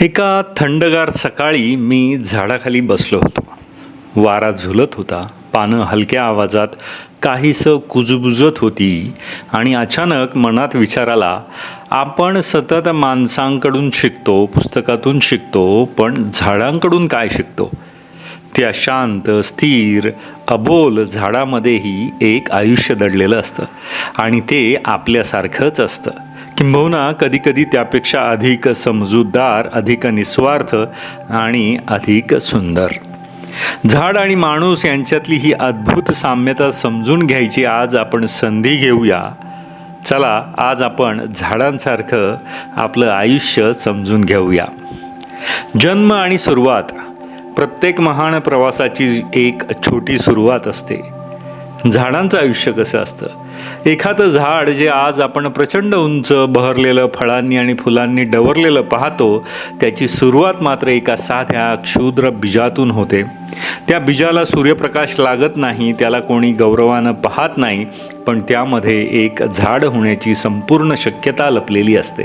एका थंडगार सकाळी मी झाडाखाली बसलो होतो. वारा झुलत होता. पानं हलक्या आवाजात काहीसं कुजबुजत होती आणि अचानक मनात विचार आला आपण सतत माणसांकडून शिकतो पुस्तकातून शिकतो पण झाडांकडून काय शिकतो? त्या शांत स्थिर अबोल झाडामध्येही एक आयुष्य दडलेलं असतं आणि ते आपल्यासारखंच असतं. किंबहुना कधीकधी त्यापेक्षा अधिक समजूतदार अधिक निस्वार्थ आणि अधिक सुंदर. झाड आणि माणूस यांच्यातली ही अद्भुत साम्यता समजून घ्यायची आज आपण संधी घेऊया. चला आज आपण झाडांसारखं आपलं आयुष्य समजून घेऊया. जन्म आणि सुरुवात. प्रत्येक महान प्रवासाची एक छोटी सुरुवात असते. झाडांचं आयुष्य कसं असतं? एखादं झाड जे आज आपण प्रचंड उंच बहरलेलं फळांनी आणि फुलांनी डवरलेलं पाहतो त्याची सुरुवात मात्र एका साध्या क्षुद्र बीजातून होते. त्या बीजाला सूर्यप्रकाश लागत नाही त्याला कोणी गौरवानं पाहत नाही पण त्यामध्ये एक झाड होण्याची संपूर्ण शक्यता लपलेली असते.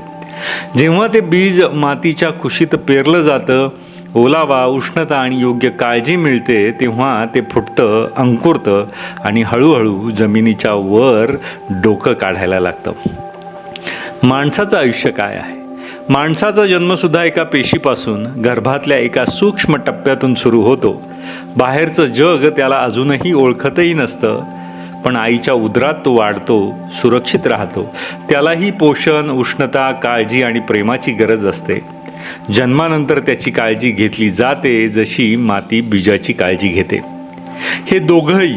जेव्हा ते बीज मातीच्या कुशीत पेरलं जातं ओलावा उष्णता आणि योग्य काळजी मिळते तेव्हा ते फुटतं अंकुरतं आणि हळूहळू जमिनीच्या वर डोकं काढायला लागतं. माणसाचं आयुष्य काय आहे? माणसाचा जन्मसुद्धा एका पेशीपासून गर्भातल्या एका सूक्ष्म टप्प्यातून सुरू होतो. बाहेरचं जग त्याला अजूनही ओळखतही नसतं पण आईच्या उदरात तो वाढतो सुरक्षित राहतो. त्यालाही पोषण उष्णता काळजी आणि प्रेमाची गरज असते. जन्मानंतर त्याची काळजी घेतली जाते जशी माती बीजाची काळजी घेते. हे दोघंही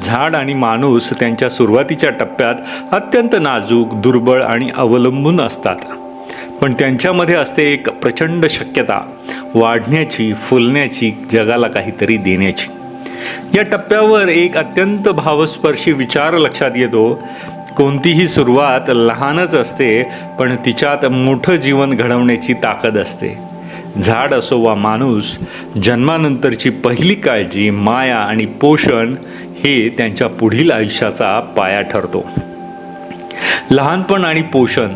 झाड आणि माणूस त्यांच्या सुरुवातीच्या टप्प्यात अत्यंत नाजूक दुर्बळ आणि अवलंबून असतात. पण त्यांच्यामध्ये असते एक प्रचंड शक्यता वाढण्याची फुलण्याची जगाला काहीतरी देण्याची. या टप्प्यावर एक अत्यंत भावस्पर्शी विचार लक्षात येतो कोणतीही सुरुवात लहानच असते पण तिच्यात मोठं जीवन घडवण्याची ताकद असते. झाड असो वा माणूस जन्मानंतरची पहिली काळजी माया आणि पोषण हे त्यांच्या पुढील आयुष्याचा पाया ठरतो. लहानपण आणि पोषण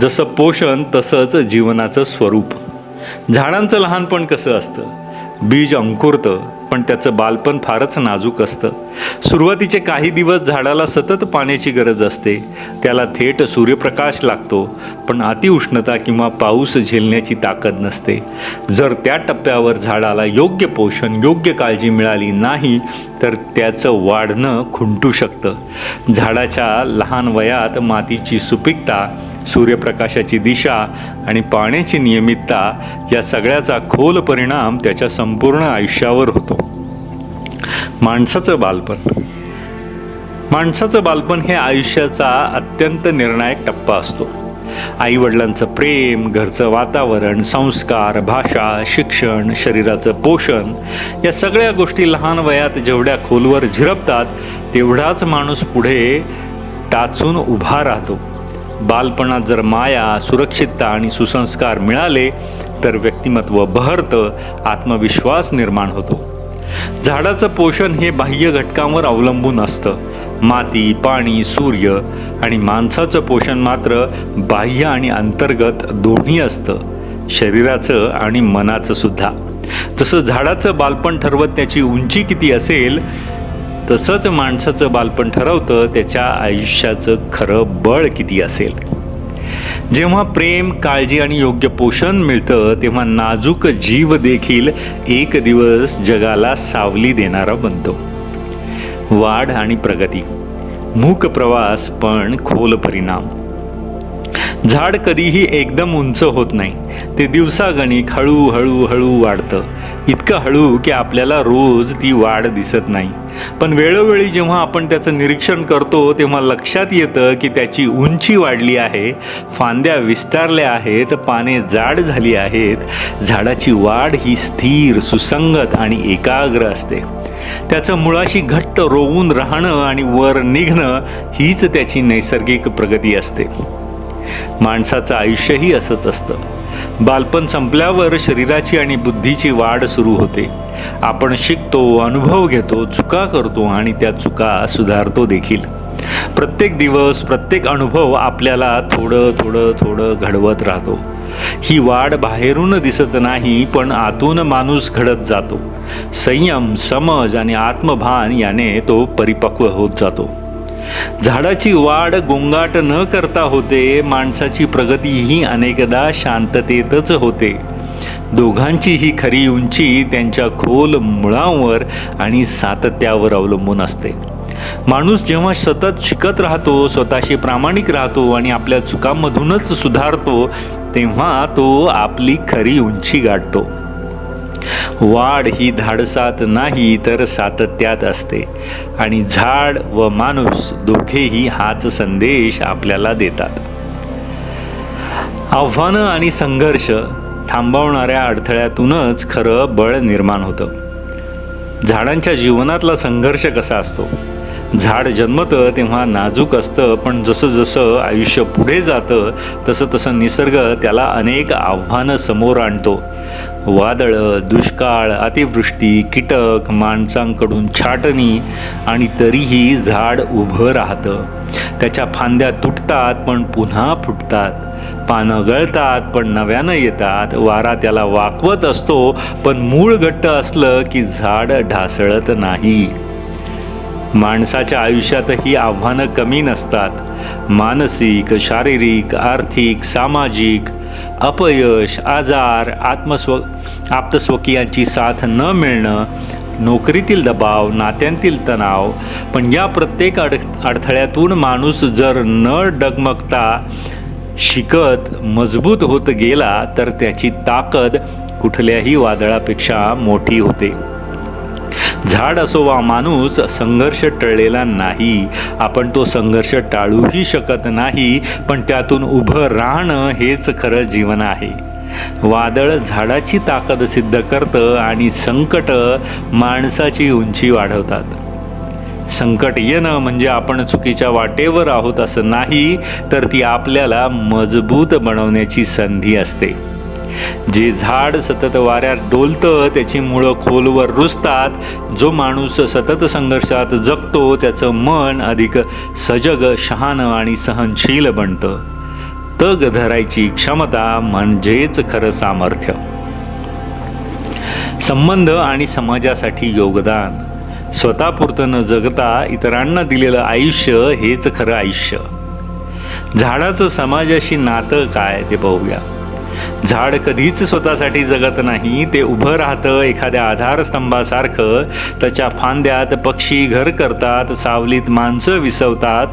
जसं पोषण तसंच जीवनाचं स्वरूप. झाडांचं लहानपण कसं असतं? बीज अंकुरतं पण त्याचं बालपण फारच नाजूक असतं. सुरुवातीचे काही दिवस झाडाला सतत पाण्याची गरज असते. त्याला थेट सूर्यप्रकाश लागतो पण अतिउष्णता किंवा पाऊस झेलण्याची ताकद नसते. जर त्या टप्प्यावर झाडाला योग्य पोषण योग्य काळजी मिळाली नाही तर त्याचं वाढणं खुंटू शकतं. झाडाच्या लहान वयात मातीची सुपीकता सूर्यप्रकाशाची दिशा आणि पाण्याची नियमितता या सगळ्याचा खोल परिणाम त्याच्या संपूर्ण आयुष्यावर होतो. माणसाचं बालपण. माणसाचं बालपण हे आयुष्याचा अत्यंत निर्णायक टप्पा असतो. आईवडिलांचं प्रेम घरचं वातावरण संस्कार भाषा शिक्षण शरीराचं पोषण या सगळ्या गोष्टी लहान वयात जेवढ्या खोलवर झिरपतात तेवढाच माणूस पुढे टाचून उभा राहतो. बालपणात जर माया सुरक्षितता आणि सुसंस्कार मिळाले तर व्यक्तिमत्व बहरतं आत्मविश्वास निर्माण होतो. झाडाचं पोषण हे बाह्य घटकांवर अवलंबून असतं. माती पाणी सूर्य आणि माणसाचं पोषण मात्र बाह्य आणि अंतर्गत दोन्ही असतं. शरीराचं आणि मनाचं सुद्धा. जसं झाडाचं बालपण ठरवत त्याची उंची किती असेल तसंच माणसाचं बालपण ठरवतं त्याच्या आयुष्याचं खरं बळ किती असेल? जेव्हा प्रेम काळजी आणि योग्य पोषण मिळतं तेव्हा नाजूक जीव देखील एक दिवस जगाला सावली देणारा बनतो. वाढ आणि प्रगती मूक प्रवास पण खोल परिणाम. झाड कधीही एकदम उंच होत नाही ते दिवसागणिक हळू हळू हळू वाढतं. इतकं हळू की आपल्याला रोज ती वाढ दिसत नाही. पण वेळोवेळी जेव्हा आपण त्याचं निरीक्षण करतो तेव्हा लक्षात येतं की त्याची उंची वाढली आहे फांद्या विस्तारल्या आहेत पाने जाड झाली आहेत झाडाची वाढ ही स्थिर सुसंगत आणि एकाग्र असते. त्याचं मुळाशी घट्ट रोवून राहणं आणि वर निघणं हीच त्याची नैसर्गिक प्रगती असते. माणसाचं आयुष्यही असंच असतं. बालपण संपल्यावर शरीराची आणि बुद्धीची वाढ सुरू होते. आपण शिकतो अनुभव घेतो चुका करतो आणि त्या चुका सुधारतो देखील. प्रत्येक दिवस प्रत्येक अनुभव आपल्याला थोडं थोडं थोडं घडवत राहतो. ही वाढ बाहेरून दिसत नाही पण आतून माणूस घडत जातो. संयम समज आणि आत्मभान याने तो परिपक्व होत जातो. झाडाची वाढ गोंगाट न करता होते माणसाची प्रगतीही अनेकदा शांततेतच होते. दोघांची ही खरी उंची त्यांच्या खोल मुळांवर आणि सातत्यावर अवलंबून असते. माणूस जेव्हा सतत शिकत राहतो स्वतःशी प्रामाणिक राहतो आणि आपल्या चुकांमधूनच सुधारतो तेव्हा तो आपली खरी उंची गाठतो. वाढ ही धाडसात नाही तर सातत्यात असते. आणि झाड व माणूस दोघेही हाच संदेश आपल्याला देतात. आव्हानं आणि संघर्ष थांबवणाऱ्या अडथळ्यातूनच खरं बळ निर्माण होतं. झाडांच्या जीवनातला संघर्ष कसा असतो? झाड जन्मतं तेव्हा नाजूक असतं पण जसं जसं आयुष्य पुढे जातं तसं तसं निसर्ग त्याला अनेक आव्हानं समोर आणतो. वादळं दुष्काळ अतिवृष्टी कीटक माणसांकडून छाटणी आणि तरीही झाड उभं राहतं. त्याच्या फांद्या तुटतात पण पुन्हा फुटतात. पानं गळतात पण नव्यानं येतात. वारा त्याला वाकवत असतो पण मूळ घट्ट असलं की झाड ढासळत नाही. माणसाच्या आयुष्यातही आव्हानं कमी नसतात. मानसिक शारीरिक आर्थिक सामाजिक अपयश आजार आत्मस्व आप्तस्वकीयांची साथ न मिळणं नोकरीतील दबाव नात्यांतील तणाव पण या प्रत्येक अड अडथळ्यातून माणूस जर न डगमगता शिकत मजबूत होत गेला तर त्याची ताकद कुठल्याही वादळापेक्षा मोठी होते. झाड असो वा माणूस संघर्ष टळलेला नाही. आपण तो संघर्ष टाळूही शकत नाही पण त्यातून उभं राहणं हेच खरं जीवन आहे. वादळ झाडाची ताकद सिद्ध करतं आणि संकट माणसाची उंची वाढवतात. संकट येणं म्हणजे आपण चुकीच्या वाटेवर आहोत असं नाही तर ती आपल्याला मजबूत बनवण्याची संधी असते. जे झाड सतत वाऱ्यात डोलतं त्याची मुळं खोलवर रुजतात. जो माणूस सतत संघर्षात जगतो त्याचं मन अधिक सजग शहाण आणि सहनशील बनतं. तग धरायची क्षमता म्हणजेच खरं सामर्थ्य. संबंध आणि समाजासाठी योगदान. स्वतःपुरतं न जगता इतरांना दिलेलं आयुष्य हेच खरं आयुष्य. झाडाचं समाजाशी नातं काय ते पाहूया. झाड कधीच स्वतःसाठी जगत नाही ते उभं राहतं एखाद्या आधारस्तंभासारखं त्याच्या फांद्यात पक्षी घर करतात सावलीत माणसं विसवतात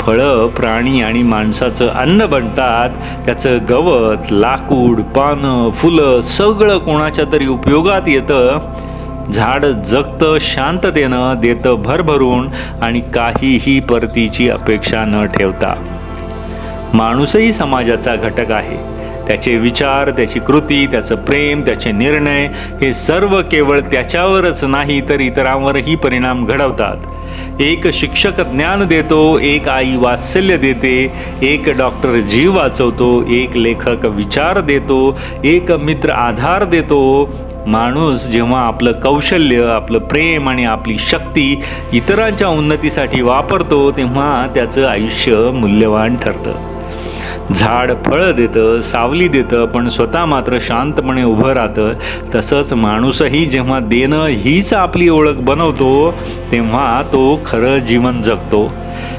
फळं प्राणी आणि माणसाचं अन्न बनतात त्याचं गवत लाकूड पानं फुलं सगळं कोणाच्या तरी उपयोगात येतं. झाड जगतं शांततेनं देतं भरभरून आणि काहीही परतीची अपेक्षा न ठेवता. माणूसही समाजाचा घटक आहे. त्याचे विचार त्याची कृती त्याचं प्रेम त्याचे निर्णय हे सर्व केवळ त्याच्यावरच नाही तर इतरांवरही परिणाम घडवतात. एक शिक्षक ज्ञान देतो एक आई वात्सल्य देते एक डॉक्टर जीव वाचवतो एक लेखक विचार देतो एक मित्र आधार देतो. माणूस जेव्हा आपलं कौशल्य आपलं प्रेम आणि आपली शक्ती इतरांच्या उन्नतीसाठी वापरतो तेव्हा त्याचं आयुष्य मूल्यवान ठरतं. झाड फळं देतं सावली देतं पण स्वतः मात्र शांतपणे उभं राहतं. तसंच माणूसही जेव्हा देणं हीच आपली ओळख बनवतो तेव्हा तो खरं जीवन जगतो.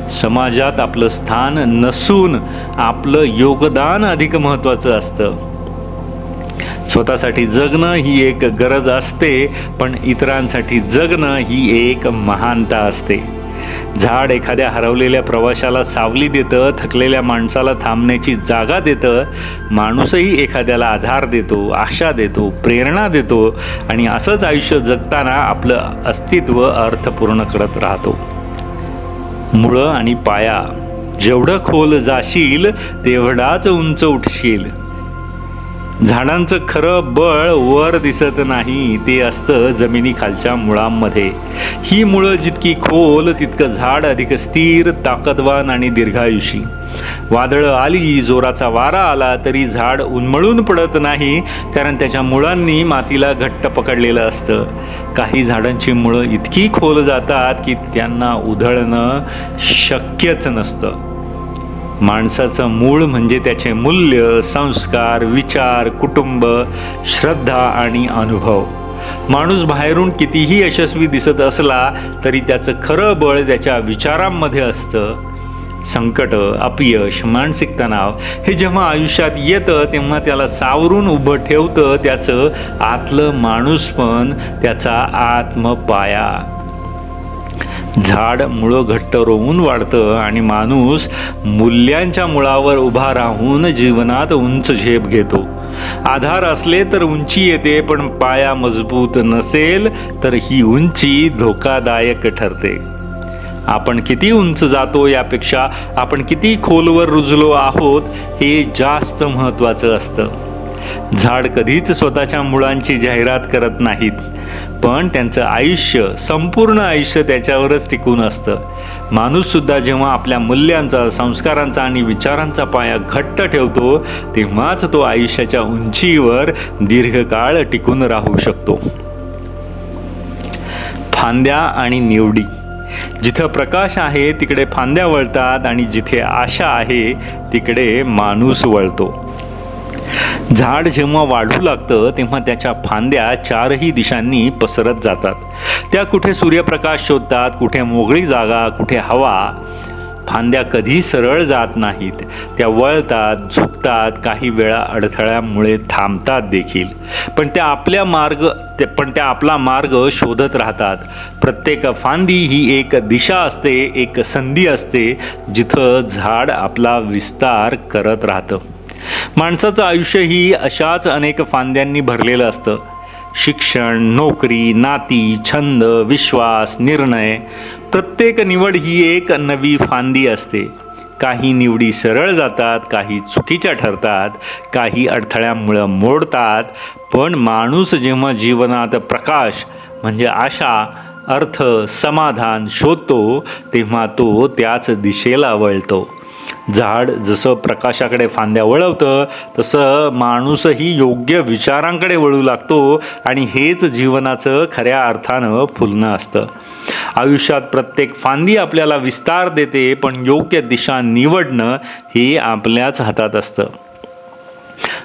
समाजात आपलं स्थान नसून आपलं योगदान अधिक महत्त्वाचं असतं. स्वतःसाठी जगणं ही एक गरज असते पण इतरांसाठी जगणं ही एक महानता असते. झाड एखाद्या हरवलेल्या प्रवाशाला सावली देतं थकलेल्या माणसाला थांबण्याची जागा देतं माणूसही एखाद्याला आधार देतो आशा देतो प्रेरणा देतो आणि असंच आयुष्य जगताना आपलं अस्तित्व अर्थपूर्ण करत राहतो. मुळं आणि पाया जेवढं खोल जाशील तेवढाच उंच उठशील. झाडांचं खरं बळ वर दिसत नाही ते असतं जमिनीखालच्या मुळांमध्ये. ही मुळं जितकी खोल तितकं झाड अधिक स्थिर ताकदवान आणि दीर्घायुषी. वादळं आली जोराचा वारा आला तरी झाड उन्मळून पडत नाही कारण त्याच्या मुळांनी मातीला घट्ट पकडलेलं असतं. काही झाडांची मुळं इतकी खोल जातात की त्यांना उधळणं शक्यच नसतं. माणसाचं मूळ म्हणजे त्याचे मूल्य संस्कार विचार कुटुंब श्रद्धा आणि अनुभव. माणूस बाहेरून कितीही यशस्वी दिसत असला तरी त्याचं खरं बळ त्याच्या विचारांमध्ये असतं. संकट अपयश मानसिक तणाव हे जेव्हा आयुष्यात येतं तेव्हा त्याला सावरून उभं ठेवतं त्याचं आतलं माणूसपण त्याचा आत्मपाया. झाड मुळं घट्ट रोवून वाढतं आणि माणूस मूल्यांच्या मुळावर उभा राहून जीवनात उंच झेप घेतो. आधार असले तर उंची येते पण पाया मजबूत नसेल तर ही उंची धोकादायक ठरते. आपण किती उंच जातो यापेक्षा आपण किती खोलवर रुजलो आहोत हे जास्त महत्त्वाचं असतं. झाड कधीच स्वतःच्या मुळांची जाहिरात करत नाहीत. पण त्यांचं आयुष्य संपूर्ण आयुष्य त्याच्यावरच टिकून असतं. माणूससुद्धा जेव्हा आपल्या मूल्यांचा संस्कारांचा आणि विचारांचा पाया घट्ट ठेवतो तेव्हाच तो आयुष्याच्या उंचीवर दीर्घकाळ टिकून राहू शकतो. फांद्या आणि निवडी. जिथं प्रकाश आहे तिकडे फांद्या वळतात आणि जिथे आशा आहे तिकडे माणूस वळतो. झाड जेव्हा वाढू लागतं तेव्हा त्याच्या फांद्या चारही दिशांनी पसरत जातात. त्या कुठे सूर्यप्रकाश शोधतात कुठे मोकळी जागा कुठे हवा फांद्या कधी सरळ जात नाहीत. त्या वळतात झुकतात काही वेळा अडथळ्यामुळे थांबतात देखील. पण त्या आपल्या मार्ग ते पण त्या आपला मार्ग शोधत राहतात. प्रत्येक फांदी ही एक दिशा असते एक संधी असते जिथं झाड आपला विस्तार करत राहतं. माणसाचं आयुष्यही अशाच अनेक फांद्यांनी भरलेलं असतं. शिक्षण नोकरी नाती छंद विश्वास निर्णय प्रत्येक निवड ही एक नवी फांदी असते. काही निवडी सरळ जातात काही चुकीच्या ठरतात काही अडथळ्यामुळं मोडतात पण माणूस जेव्हा जीवनात प्रकाश म्हणजे आशा अर्थ समाधान शोधतो तेव्हा तो त्याच दिशेला वळतो. झाड जसं प्रकाशाकडे फांद्या वळवतं तसं माणूसही योग्य विचारांकडे वळू लागतो आणि हेच जीवनाचं खऱ्या अर्थानं फुलणं असतं. आयुष्यात प्रत्येक फांदी आपल्याला विस्तार देते पण योग्य दिशा निवडणं हे आपल्याच हातात असतं.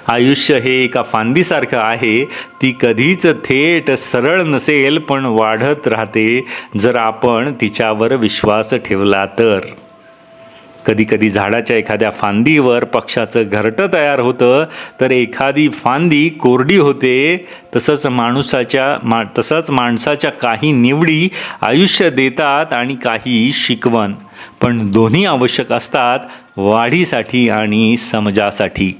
आयुष्य हे एका फांदीसारखं आहे ती कधीच थेट सरळ नसेल पण वाढत राहते जर आपण तिच्यावर विश्वास ठेवला तर. कधीकधी झाडाच्या एखाद्या फांदीवर पक्षाचं घरटं तयार होतं तर एखादी फांदी कोरडी होते तसंच माणसाच्या मा तसंच माणसाच्या काही निवडी आयुष्य देतात आणि काही शिकवण. पण दोन्ही आवश्यक असतात वाढीसाठी आणि समजासाठी.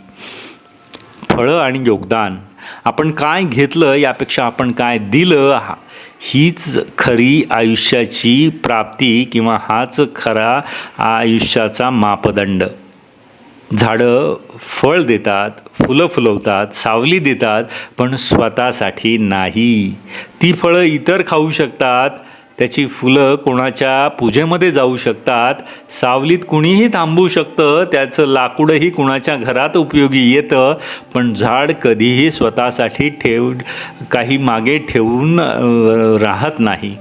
फळं आणि योगदान. आपण काय घेतलं यापेक्षा आपण काय दिलं हीच खरी आयुष्याची प्राप्ती किंवा हाच खरा आयुष्याचा मापदंड. झाडं फळ देतात फुलं फुलवतात सावली देतात पण स्वतःसाठी नाही. ती फळं इतर खाऊ शकतात त्याची फुलं कोणाच्या पूजेमध्ये जाऊ शकतात सावलीत कुणीही थांबू शकतं त्याचं लाकूडही कुणाच्या घरात उपयोगी येतं पण झाड कधीही स्वतःसाठी ठेव काही मागे ठेवून राहत नाही.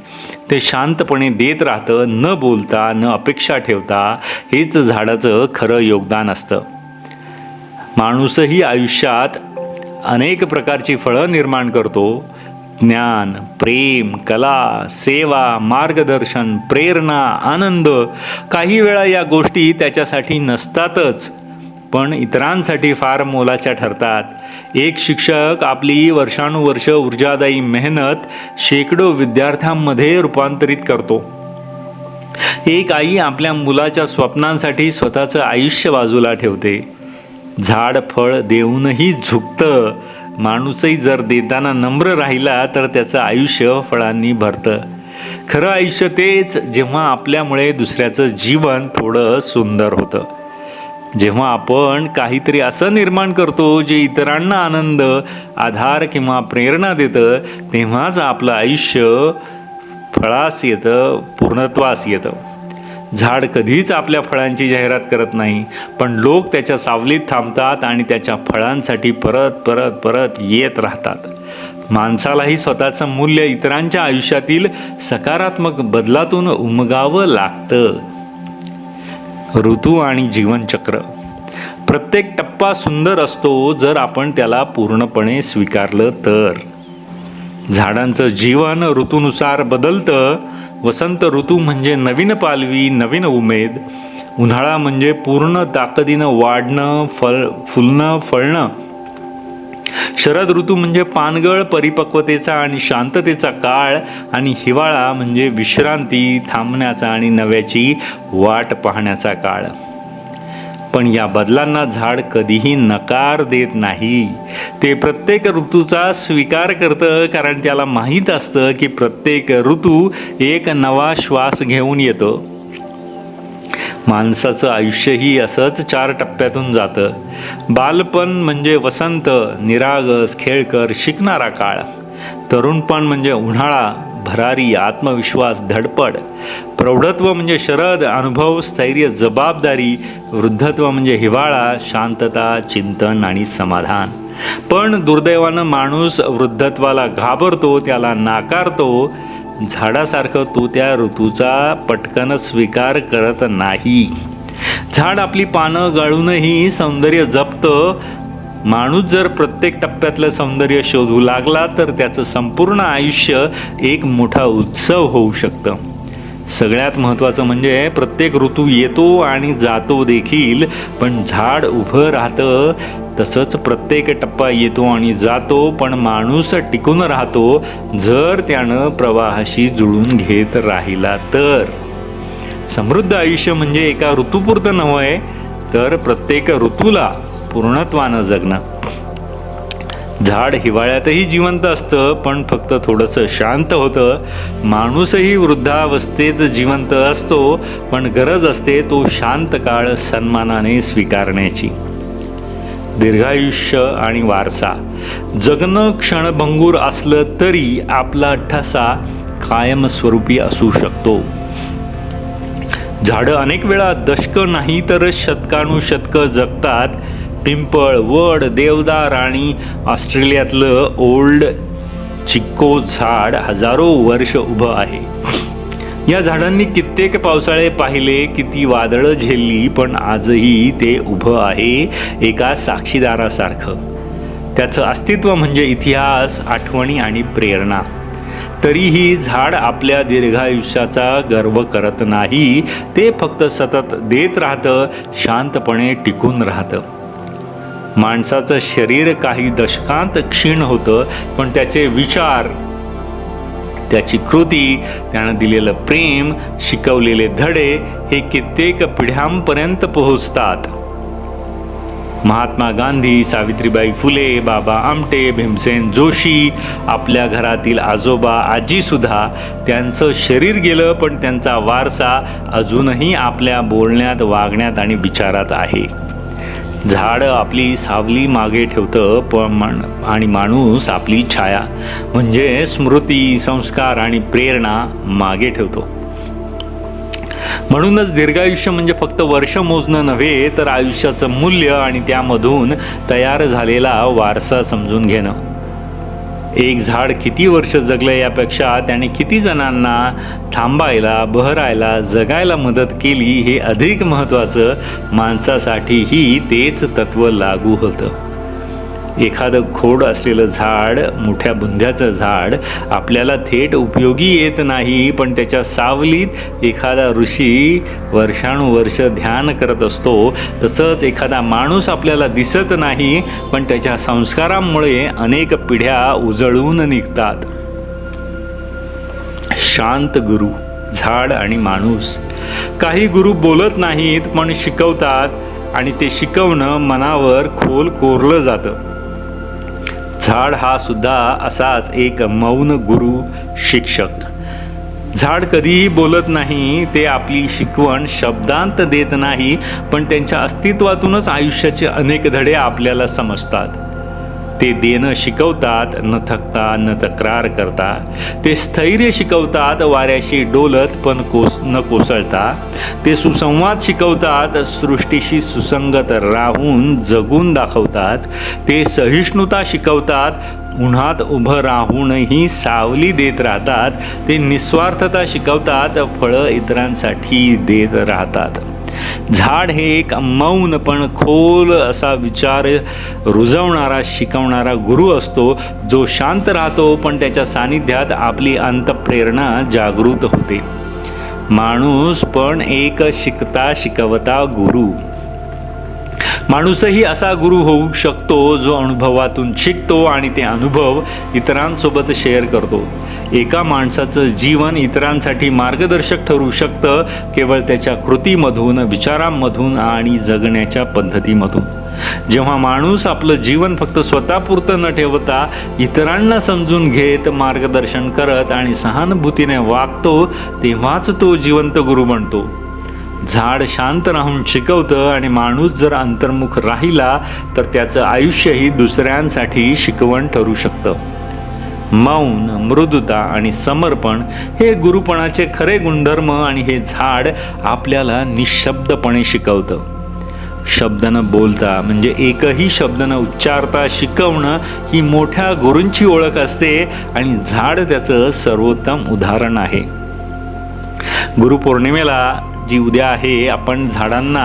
ते शांतपणे देत राहतं न बोलता न अपेक्षा ठेवता हेच झाडाचं खरं योगदान असतं. माणूसही आयुष्यात अनेक प्रकारची फळं निर्माण करतो ज्ञान प्रेम कला सेवा मार्गदर्शन प्रेरणा आनंद काही वेळा या गोष्टी त्याच्यासाठी नसतातच पण इतरांसाठी फार मोलाच्या ठरतात. एक शिक्षक आपली वर्षानुवर्ष ऊर्जादायी मेहनत शेकडो विद्यार्थ्यांमध्ये रूपांतरित करतो. एक आई आपल्या मुलाच्या स्वप्नांसाठी स्वतःचं आयुष्य बाजूला ठेवते. झाड फळ देऊनही झुकतं. माणूसही जर देताना नम्र राहिला तर त्याचं आयुष्य फळांनी भरतं. खरं आयुष्य तेच जेव्हा आपल्यामुळे दुसऱ्याचं जीवन थोडं सुंदर होतं. जेव्हा आपण काहीतरी असं निर्माण करतो जे इतरांना आनंद आधार किंवा प्रेरणा देतं तेव्हाच आपलं आयुष्य फळास येतं पूर्णत्वास येतं. झाड कधीच आपल्या फळांची जाहिरात करत नाही पण लोक त्याच्या सावलीत थांबतात आणि त्याच्या फळांसाठी परत परत परत येत राहतात. माणसालाही स्वतःचं मूल्य इतरांच्या आयुष्यातील सकारात्मक बदलातून उमगावं लागतं. ऋतू आणि जीवनचक्र. प्रत्येक टप्पा सुंदर असतो जर आपण त्याला पूर्णपणे स्वीकारलं तर. झाडांचं जीवन ऋतूनुसार बदलतं वसंत ऋतू म्हणजे नवीन पालवी नवीन उमेद. उन्हाळा म्हणजे पूर्ण ताकदीनं वाढणं फळ फुलणं फळणं. शरद ऋतू म्हणजे पानगळ परिपक्वतेचा आणि शांततेचा काळ आणि हिवाळा म्हणजे विश्रांती थांबण्याचा आणि नव्याची वाट पाहण्याचा काळ. पण या बदलांना झाड कधीही नकार देत नाही. ते प्रत्येक ऋतूचा स्वीकार करतं कारण त्याला माहीत असतं की प्रत्येक ऋतू एक नवा श्वास घेऊन येतो. माणसाचं आयुष्यही असंच चार टप्प्यातून जातं. बालपण म्हणजे वसंत निरागस खेळकर शिकणारा काळ. तरुणपण म्हणजे उन्हाळा भरारी आत्मविश्वास धडपड. प्रौढत्व म्हणजे शरद अनुभव स्थैर्य जबाबदारी वृद्धत्व म्हणजे हिवाळा शांतता चिंतन आणि समाधान. पण दुर्दैवानं माणूस वृद्धत्वाला घाबरतो त्याला नाकारतो. झाडासारखं तो त्या ऋतूचा पटकन स्वीकार करत नाही. झाड आपली पानं गळूनही सौंदर्य जपतं माणूस जर प्रत्येक टप्प्यातलं सौंदर्य शोधू लागला तर त्याचं संपूर्ण आयुष्य एक मोठा उत्सव होऊ शकतं. सगळ्यात महत्त्वाचं म्हणजे प्रत्येक ऋतू येतो आणि जातो देखील पण झाड उभं राहतं तसंच प्रत्येक टप्पा येतो आणि जातो पण माणूस टिकून राहतो जर त्यानं प्रवाहाशी जुळून घेत राहिला तर. समृद्ध आयुष्य म्हणजे एका ऋतूपुरतं नव्हे तर प्रत्येक ऋतूला पूर्णत्वानं जगणं. झाड हिवाळ्यातही जिवंत असतं पण फक्त थोडंसं शांत होतं. माणूसही वृद्धावस्थेत जिवंत असतो पण गरज असते तो शांत काळ सन्मानाने स्वीकारण्याची. दीर्घायुष्य आणि वारसा. जगणं क्षणभंगूर असलं तरी आपला ठसा कायमस्वरूपी असू शकतो. झाडं अनेक वेळा दशकं नाही तर शतकानुशतकं जगतात पिंपळ वड देवदार आणि ऑस्ट्रेलियातलं ओल्ड चिक्को झाड हजारो वर्ष उभं आहे. या झाडांनी कित्येक पावसाळे पाहिले किती वादळं झेलली पण आजही ते उभं आहे एका साक्षीदारासारखं. त्याचं अस्तित्व म्हणजे इतिहास आठवणी आणि प्रेरणा. तरीही झाड आपल्या दीर्घायुष्याचा गर्व करत नाही ते फक्त सतत देत राहतं शांतपणे टिकून राहतं. माणसाचं शरीर काही दशकांत क्षीण होतं पण त्याचे विचार त्याची कृती त्यानं दिलेलं प्रेम शिकवलेले धडे हे कित्येक पिढ्यांपर्यंत पोहोचतात. महात्मा गांधी सावित्रीबाई फुले बाबा आमटे भीमसेन जोशी आपल्या घरातील आजोबा आजीसुद्धा त्यांचं शरीर गेलं पण त्यांचा वारसा अजूनही आपल्या बोलण्यात वागण्यात आणि विचारात आहे. झाड आपली सावली मागे ठेवतं पण आणि माणूस आपली छाया म्हणजे स्मृती संस्कार आणि प्रेरणा मागे ठेवतो. म्हणूनच दीर्घायुष्य म्हणजे फक्त वर्ष मोजणं नव्हे तर आयुष्याचं मूल्य आणि त्यामधून तयार झालेला वारसा समजून घेणं. एक झाड किती वर्ष जगलं यापेक्षा त्याने किती जणांना थांबायला बहरायला जगायला मदत केली हे अधिक महत्त्वाचं माणसासाठीही तेच तत्त्व लागू होतं. एखादं खोड असलेलं झाड मोठ्या बुंध्याचं झाड आपल्याला थेट उपयोगी येत नाही पण त्याच्या सावलीत एखादा ऋषी वर्षानुवर्ष ध्यान करत असतो. तसंच एखादा माणूस आपल्याला दिसत नाही पण त्याच्या संस्कारांमुळे अनेक पिढ्या उजळून निघतात. शांत गुरु झाड आणि माणूस. काही गुरु बोलत नाहीत पण शिकवतात आणि ते शिकवणं मनावर खोल कोरलं जातं. झाड हा सुद्धा असाच एक मौन गुरु शिक्षक. झाड कधीही बोलत नाही ते आपली शिकवण शब्दांत देत नाही पण त्यांच्या अस्तित्वातूनच आयुष्याचे अनेक धडे आपल्याला समजतात. ते देणं शिकवतात न थकता न तक्रार करता. ते स्थैर्य शिकवतात वाऱ्याशी डोलत पण कोस न कोसळता. ते सुसंवाद शिकवतात सृष्टीशी सुसंगत राहून जगून दाखवतात. ते सहिष्णुता शिकवतात उन्हात उभं राहूनही सावली देत राहतात. ते निस्वार्थता शिकवतात फळं इतरांसाठी देत राहतात. झाड हे एक मौन पण खोल असा विचार रुजवणारा शिकवणारा गुरु असतो. जो शांत राहतो पण त्याच्या सानिध्यात आपली अंतप्रेरणा जागृत होते. माणूस पण एक शिकता शिकवता गुरु. माणूसही असा गुरु होऊ शकतो जो अनुभवातून शिकतो आणि ते अनुभव इतरांसोबत शेअर करतो. एका माणसाचं जीवन इतरांसाठी मार्गदर्शक ठरू शकतं केवळ त्याच्या कृतीमधून विचारांमधून आणि जगण्याच्या पद्धतीमधून. जेव्हा माणूस आपलं जीवन फक्त स्वतःपुरतं न ठेवता इतरांना समजून घेत मार्गदर्शन करत आणि सहानुभूतीने वागतो तेव्हाच तो जिवंत गुरु बनतो. झाड शांत राहून शिकवतं आणि माणूस जर अंतर्मुख राहिला तर त्याचं आयुष्यही दुसऱ्यांसाठी शिकवण ठरू शकतं. मौन मृदुता आणि समर्पण हे गुरुपणाचे खरे गुणधर्म आणि हे झाड आपल्याला निशब्दपणे शिकवतं. शब्दनं बोलता म्हणजे एकही शब्दनं उच्चारता शिकवणं ही मोठ्या गुरूंची ओळख असते आणि झाड त्याचं सर्वोत्तम उदाहरण आहे. गुरुपौर्णिमेला जी उद्या आहे आपण झाडांना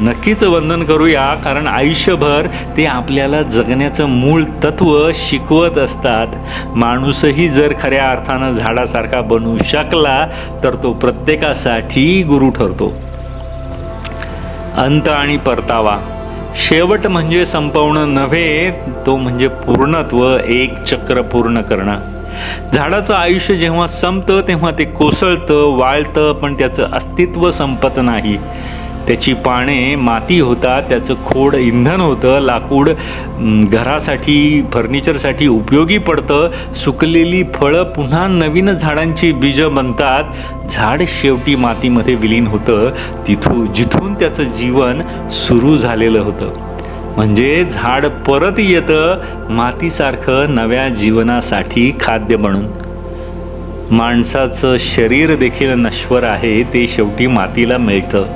नक्कीच वंदन करूया कारण आयुष्यभर ते आपल्याला जगण्याचं मूळ तत्व शिकवत असतात. माणूसही जर खऱ्या अर्थानं झाडासारखा बनू शकला तर तो प्रत्येकासाठी गुरु ठरतो. अंत आणि परतावा. शेवट म्हणजे संपवणं नव्हे तो म्हणजे पूर्णत्व एक चक्र पूर्ण करणं. झाडाचं आयुष्य जेव्हा संपतं तेव्हा ते कोसळतं वाळतं पण त्याचं अस्तित्व संपत नाही. त्याची पाने माती होतात त्याचं खोड इंधन होतं लाकूड घरासाठी फर्निचरसाठी उपयोगी पडतं. सुकलेली फळं पुन्हा नवीन झाडांची बीजं बनतात. झाड शेवटी मातीमध्ये विलीन होतं. तिथून जिथून त्याचं जीवन सुरू झालेलं होतं. म्हणजे झाड परत येतं मातीसारखं नव्या जीवनासाठी खाद्य बनून माणसाचं शरीर देखील नश्वर आहे ते शेवटी मातीला मिळतं.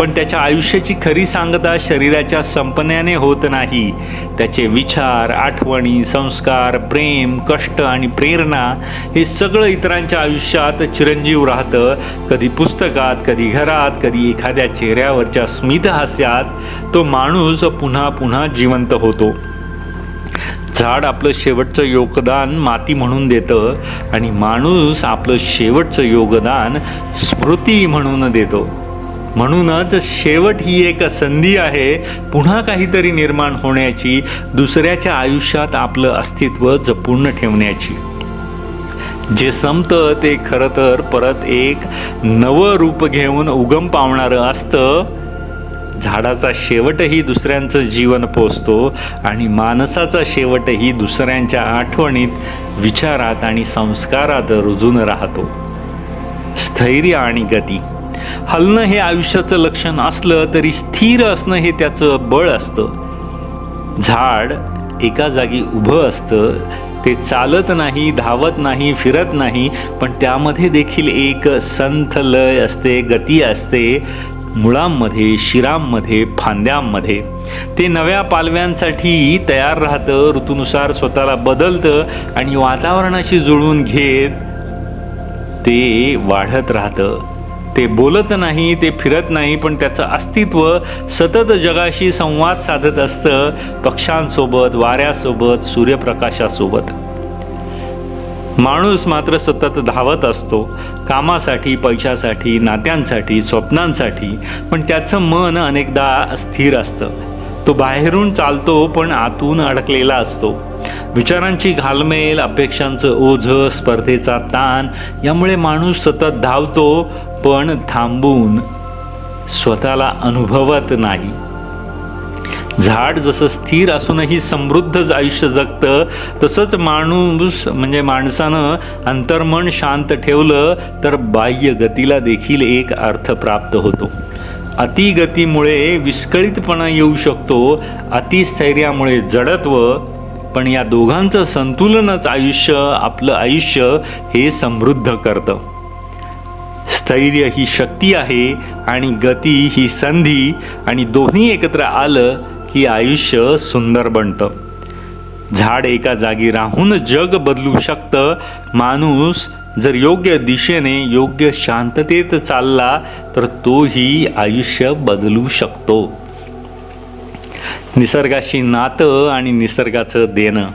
पण त्याच्या आयुष्याची खरी सांगता शरीराच्या संपण्याने होत नाही. त्याचे विचार आठवणी संस्कार प्रेम कष्ट आणि प्रेरणा हे सगळं इतरांच्या आयुष्यात चिरंजीव राहतं. कधी पुस्तकात कधी घरात कधी एखाद्या चेहऱ्यावरच्या स्मितहास्यात तो माणूस पुन्हा पुन्हा जिवंत होतो. झाड आपलं शेवटचं योगदान माती म्हणून देतं आणि माणूस आपलं शेवटचं योगदान स्मृती म्हणून देतो. म्हणूनच शेवट ही एक संधी आहे पुन्हा काहीतरी निर्माण होण्याची दुसऱ्याच्या आयुष्यात आपलं अस्तित्व जपून ठेवण्याची. जे संपतं ते खरं तर परत एक नवं रूप घेऊन उगम पावणारं असतं. झाडाचा शेवटही दुसऱ्यांचं जीवन पोचतो आणि माणसाचा शेवटही दुसऱ्यांच्या आठवणीत विचारात आणि संस्कारात रुजून राहतो. स्थैर्य आणि गती. हलणं हे आयुष्याचं लक्षण असलं तरी स्थिर असणं हे त्याचं बळ असतं. झाड एका जागी उभं असतं. ते चालत नाही धावत नाही फिरत नाही पण त्यामध्ये देखील एक संथ लय असते गती असते. मुळांमध्ये शिरांमध्ये फांद्यांमध्ये. ते नव्या पालव्यांसाठी तयार राहतं ऋतूनुसार स्वतःला बदलतं आणि वातावरणाशी जुळवून घेत ते वाढत राहतं. ते बोलत नाही ते फिरत नाही पण त्याचं अस्तित्व सतत जगाशी संवाद साधत असतं पक्ष्यांसोबत वाऱ्यासोबत सूर्यप्रकाशासोबत. माणूस मात्र सतत धावत असतो. कामासाठी पैशासाठी नात्यांसाठी स्वप्नांसाठी. पण त्याचं मन अनेकदा स्थिर असतं. तो बाहेरून चालतो पण आतून अडकलेला असतो. विचारांची घालमेल अपेक्षांचं ओझं स्पर्धेचा ताण यामुळे माणूस सतत धावतो पण थांबून स्वतःला अनुभवत नाही. झाड जसं स्थिर असूनही समृद्धच आयुष्य जगतं तसंच माणूस म्हणजे माणसानं अंतर्मन शांत ठेवलं तर बाह्य गतीला देखील एक अर्थ प्राप्त होतो. अतिगतीमुळे विस्कळीतपणा येऊ शकतो अतिस्थैर्यामुळे जडत्व पण या दोघांचं संतुलनच आयुष्य आपलं आयुष्य हे समृद्ध करतं. स्थैर्य ही शक्ती आहे आणि गती ही संधी आणि दोन्ही एकत्र आलं की आयुष्य सुंदर बनतं. झाड एका जागी राहून जग बदलू शकतं. माणूस जर योग्य दिशेने योग्य शांततेत चालला तर तोही आयुष्य बदलू शकतो. निसर्गाशी नातं आणि निसर्गाचं देणं.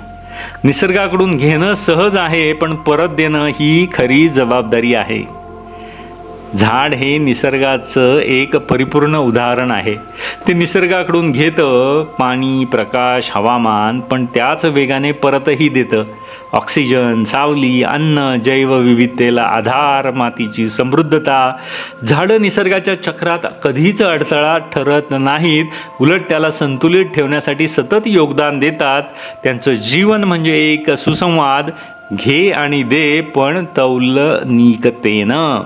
निसर्गाकडून घेणं सहज आहे पण परत देणं ही खरी जबाबदारी आहे. झाड हे निसर्गाचं एक परिपूर्ण उदाहरण आहे. ते निसर्गाकडून घेतं पाणी प्रकाश हवामान पण त्याच वेगाने परतही देतं. ऑक्सिजन सावली अन्न जैवविविधतेला आधार मातीची समृद्धता. झाडं निसर्गाच्या चक्रात कधीच अडथळा ठरत नाहीत. उलट त्याला संतुलित ठेवण्यासाठी सतत योगदान देतात. त्यांचं जीवन म्हणजे एक सुसंवाद. घे आणि दे पण तौलनिकतेनं.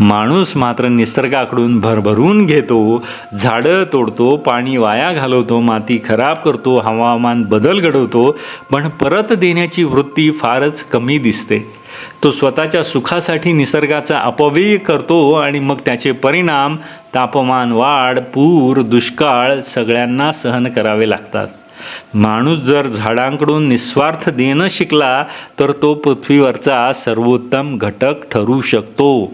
माणूस मात्र निसर्गाकडून भरभरून घेतो झाडं तोडतो पाणी वाया घालवतो माती खराब करतो हवामान बदल घडवतो पण परत देण्याची वृत्ती फारच कमी दिसते. तो स्वतःच्या सुखासाठी निसर्गाचा अपव्यय करतो आणि मग त्याचे परिणाम तापमान वाढ पूर दुष्काळ सगळ्यांना सहन करावे लागतात. माणूस जर झाडांकडून निस्वार्थ देणं शिकला तर तो पृथ्वीवरचा सर्वोत्तम घटक ठरू शकतो.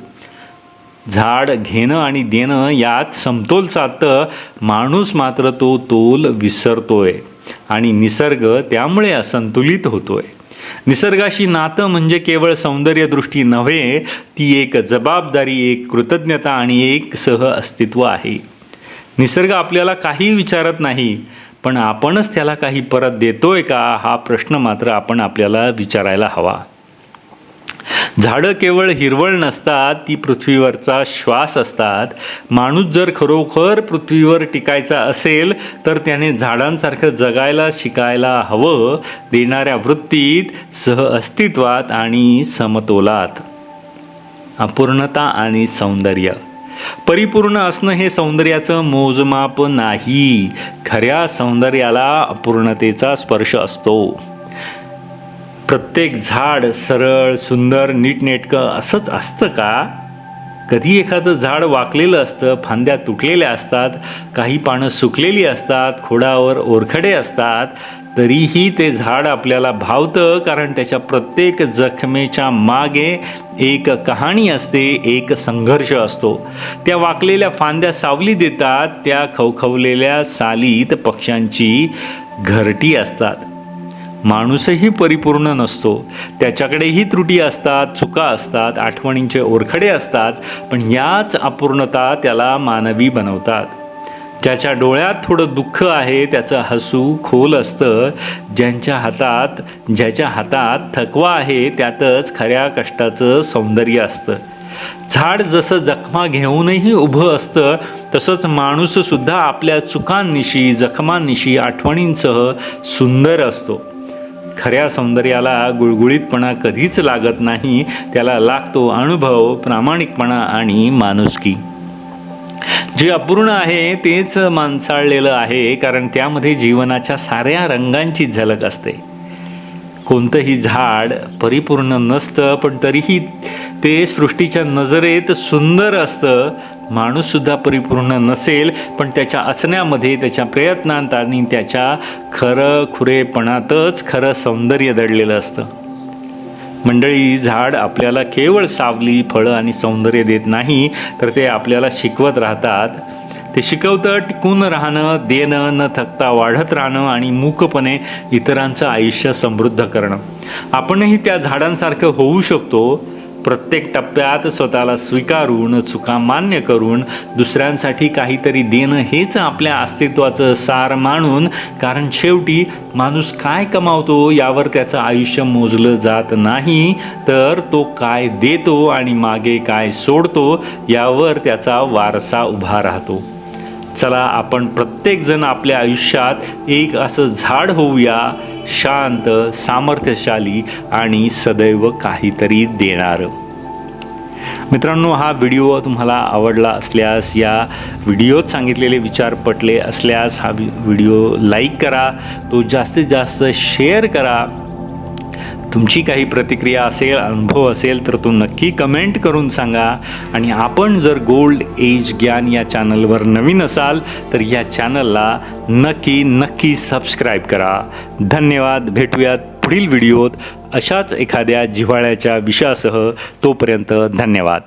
झाड घेणं आणि देणं यात समतोल साधतं. माणूस मात्र तो तोल विसरतोय. आणि निसर्ग त्यामुळे असंतुलित होतोय. निसर्गाशी नातं म्हणजे केवळ सौंदर्यदृष्टी नव्हे ती एक जबाबदारी एक कृतज्ञता आणि एक सह अस्तित्व आहे. निसर्ग आपल्याला काही विचारत नाही पण आपणच त्याला काही परत देतोय का? हा प्रश्न मात्र आपण आपल्याला विचारायला हवा. झाडं केवळ हिरवळ नसतात ती पृथ्वीवरचा श्वास असतात. माणूस जर खरोखर पृथ्वीवर टिकायचा असेल तर त्याने झाडांसारखं जगायला शिकायला हवं. देणाऱ्या वृत्तीत सह अस्तित्वात आणि समतोलात. अपूर्णता आणि सौंदर्य. परिपूर्ण असणं हे सौंदर्याचं मोजमाप नाही. खऱ्या सौंदर्याला अपूर्णतेचा स्पर्श असतो. प्रत्येक झाड सरळ सुंदर नीटनेटकं असंच असतं का? कधी एखादं झाड वाकलेलं असतं फांद्या तुटलेल्या असतात काही पानं सुकलेली असतात खोडावर ओरखडे असतात तरीही ते झाड आपल्याला भावतं कारण त्याच्या प्रत्येक जखमेच्या मागे एक कहाणी असते एक संघर्ष असतो. त्या वाकलेल्या फांद्या सावली देतात त्या खवखवलेल्या सालीत पक्ष्यांची घरटी असतात. माणूसही परिपूर्ण नसतो. त्याच्याकडेही त्रुटी असतात चुका असतात आठवणींचे ओरखडे असतात पण याच अपूर्णता त्याला मानवी बनवतात. ज्याच्या डोळ्यात थोडं दुःख आहे त्याचं हसू खोल असतं. ज्यांच्या हातात ज्याच्या हातात थकवा आहे त्यातच खऱ्या कष्टाचं सौंदर्य असतं. झाड जसं जखमा घेऊनही उभं असतं तसंच माणूससुद्धा आपल्या चुकांनिशी जखमांनिशी आठवणींसह सुंदर असतो. खऱ्या सौंदर्याला गुळगुळीतपणा कधीच लागत नाही त्याला लागतो अनुभव प्रामाणिकपणा आणि माणुसकी. जे अपूर्ण आहे तेच माणसाळलेलं आहे कारण त्यामध्ये जीवनाच्या साऱ्या रंगांची झलक असते. कोणतंही झाड परिपूर्ण नसतं पण तरीही ते सृष्टीच्या नजरेत सुंदर असतं माणूससुद्धा परिपूर्ण नसेल पण त्याच्या असण्यामध्ये त्याच्या प्रयत्नांत आणि त्याच्या खरं खुरेपणातच खरं सौंदर्य दडलेलं असतं. मंडळी झाड आपल्याला केवळ सावली फळं आणि सौंदर्य देत नाही तर ते आपल्याला शिकवत राहतात. ते शिकवतं टिकून राहणं देणं न थकता वाढत राहणं आणि मूकपणे इतरांचं आयुष्य समृद्ध करणं. आपणही त्या झाडांसारखं होऊ शकतो प्रत्येक टप्प्यात स्वतःला स्वीकारून चुका मान्य करून दुसऱ्यांसाठी काहीतरी देणं हेच आपल्या अस्तित्वाचं सार मानून कारण शेवटी माणूस काय कमावतो यावर त्याचं आयुष्य मोजलं जात नाही तर तो काय देतो आणि मागे काय सोडतो यावर त्याचा वारसा उभा राहतो. चला आपण प्रत्येकजण आपल्या आयुष्यात एक असं झाड होऊया शांत सामर्थ्यशाली आणि सदैव काहीतरी देणारं. मित्रांनो हा व्हिडिओ तुम्हाला आवडला असल्यास या व्हिडिओत सांगितलेले विचार पटले असल्यास हा व्हिडिओ लाईक करा तो जास्तीत जास्त शेअर करा. तुमची काही प्रतिक्रिया असेल अनुभव असेल तर तो नक्की कमेंट करून सांगा. आणि आपण जर गोल्ड एज ज्ञान या चॅनलवर नवीन असाल तर या चॅनलला नक्की नक्की सबस्क्राईब करा. धन्यवाद. भेटूयात पुढील व्हिडिओत अशाच एखाद्या जिव्हाळ्याच्या विषयासह तोपर्यंत धन्यवाद.